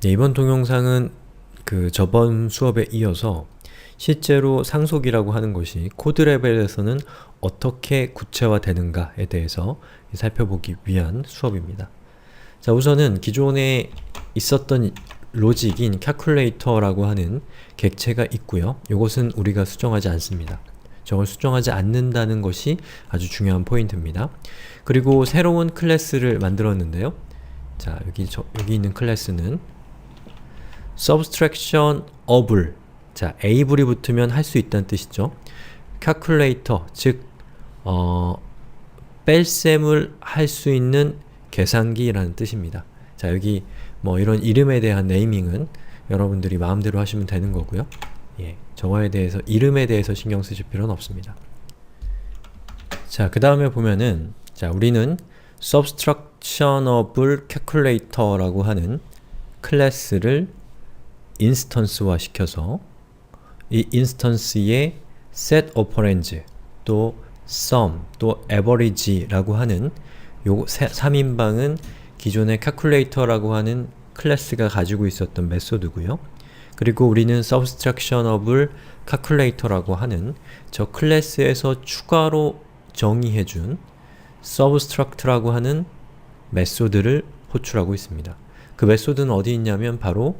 네, 이번 동영상은 그 저번 수업에 이어서 실제로 상속이라고 하는 것이 코드 레벨에서는 어떻게 구체화되는가에 대해서 살펴보기 위한 수업입니다. 자, 우선은 기존에 있었던 로직인 calculator라고 하는 객체가 있고요. 이것은 우리가 수정하지 않습니다. 저걸 수정하지 않는다는 것이 아주 중요한 포인트입니다. 그리고 새로운 클래스를 만들었는데요. 자, 여기 저, 여기 있는 클래스는 subtraction able을 자, able이 붙으면 할 수 있다는 뜻이죠. calculator, 즉 어, 뺄셈을 할 수 있는 계산기라는 뜻입니다. 자, 여기 뭐 이런 이름에 대한 네이밍은 여러분들이 마음대로 하시면 되는 거고요. 예, 정어에 대해서 이름에 대해서 신경 쓰실 필요는 없습니다. 자, 그 다음에 보면은 자, 우리는 subtractionable calculator라고 하는 클래스를 인스턴스화 시켜서 이 인스턴스에 set operand 또 sum 또 average라고 하는 요 3인방은 기존의 calculator라고 하는 클래스가 가지고 있었던 메소드고요. 그리고 우리는 subtractionable calculator라고 하는 저 클래스에서 추가로 정의해준 subtract라고 하는 메소드를 호출하고 있습니다. 그 메소드는 어디 있냐면 바로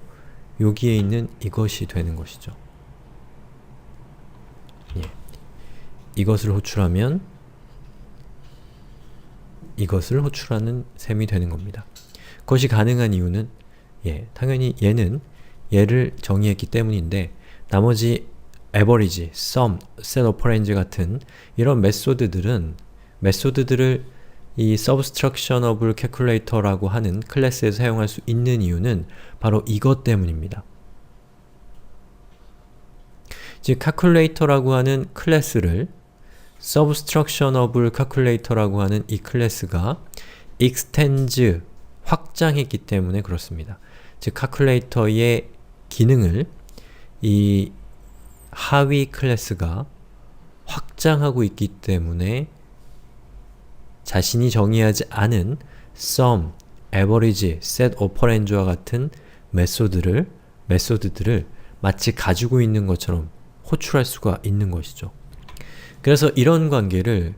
여기에 있는 이것이 되는 것이죠. 예. 이것을 호출하면 이것을 호출하는 셈이 되는 겁니다. 그것이 가능한 이유는 예, 당연히 얘는 얘를 정의했기 때문인데 나머지 average, sum, set operand 같은 이런 메소드들은 메소드들을 이 subtractionable calculator라고 하는 클래스에서 사용할 수 있는 이유는 바로 이것 때문입니다. 즉 calculator라고 하는 클래스를 subtractionable calculator라고 하는 이 클래스가 extends 확장했기 때문에 그렇습니다. 즉 calculator의 기능을 이 하위 클래스가 확장하고 있기 때문에 자신이 정의하지 않은 sum, average, set operand와 같은 메소드를 메소드들을 마치 가지고 있는 것처럼 호출할 수가 있는 것이죠. 그래서 이런 관계를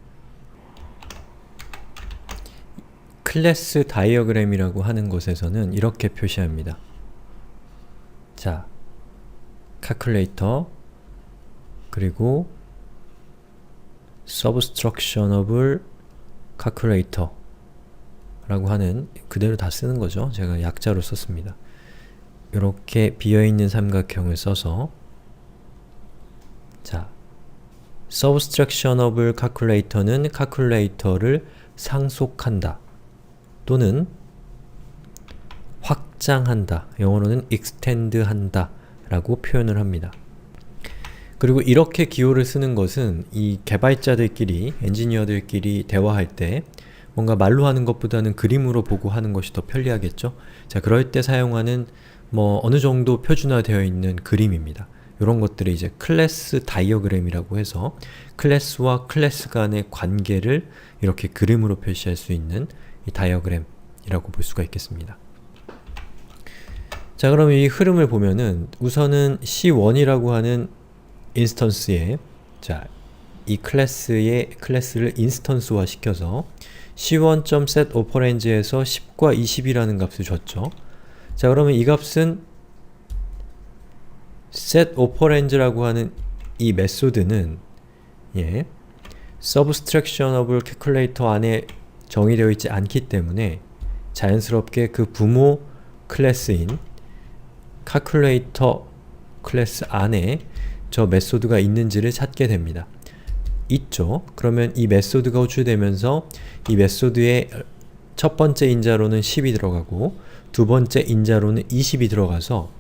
클래스 다이어그램이라고 하는 곳에서는 이렇게 표시합니다. 자, calculator 그리고 subtractionable calculator 라고 하는 그대로 다 쓰는 거죠. 제가 약자로 썼습니다. 이렇게 비어있는 삼각형을 써서 자, subtractionable calculator는 calculator를 상속한다 또는 확장한다 영어로는 extend 한다 라고 표현을 합니다. 그리고 이렇게 기호를 쓰는 것은 이 개발자들끼리, 엔지니어들끼리 대화할 때 뭔가 말로 하는 것보다는 그림으로 보고 하는 것이 더 편리하겠죠? 자, 그럴 때 사용하는 뭐 어느 정도 표준화되어 있는 그림입니다. 이런 것들이 이제 클래스 다이어그램이라고 해서 클래스와 클래스 간의 관계를 이렇게 그림으로 표시할 수 있는 이 다이어그램이라고 볼 수가 있겠습니다. 자 그럼 이 흐름을 보면은 우선은 C1이라고 하는 인스턴스에 자, 이 클래스의 클래스를 인스턴스화 시켜서 c1.set operands에서 10과 20이라는 값을 줬죠. 자, 그러면 이 값은 set operands라고 하는 이 메소드는 예, subtractionable calculator 안에 정의되어 있지 않기 때문에 자연스럽게 그 부모 클래스인 calculator 클래스 안에 저 메소드가 있는지를 찾게 됩니다. 있죠. 그러면 이 메소드가 호출되면서 이 메소드의 첫 번째 인자로는 10이 들어가고 두 번째 인자로는 20이 들어가서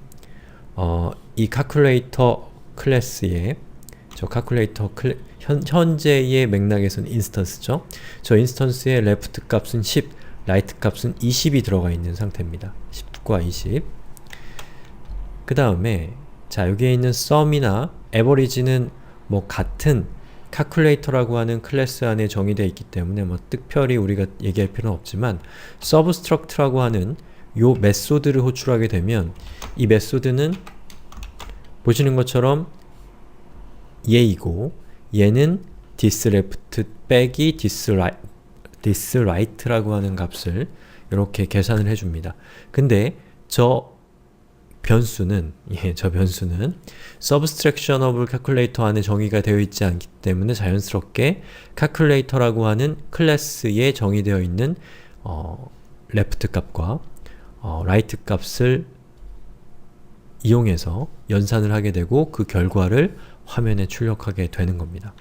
어, 이 calculator 클래스에 저 calculator 클래, 현, 현재의 맥락에서는 인스턴스죠. 저 인스턴스의 left 값은 10, right 값은 20이 들어가 있는 상태입니다. 10과 20. 그 다음에 자 여기에 있는 sum이나 average는 뭐 같은 calculator라고 하는 클래스 안에 정의되어 있기 때문에 뭐 특별히 우리가 얘기할 필요는 없지만 substruct라고 하는 요 메소드를 호출하게 되면 이 메소드는 보시는 것처럼 얘이고 얘는 thisLeft 빼기 thisRight, thisRight라고 하는 값을 이렇게 계산을 해줍니다. 근데 저 변수는 예, 저 변수는 subtractionable calculator 안에 정의가 되어 있지 않기 때문에 자연스럽게 calculator라고 하는 클래스에 정의되어 있는 어, left 값과 어, right 값을 이용해서 연산을 하게 되고 그 결과를 화면에 출력하게 되는 겁니다.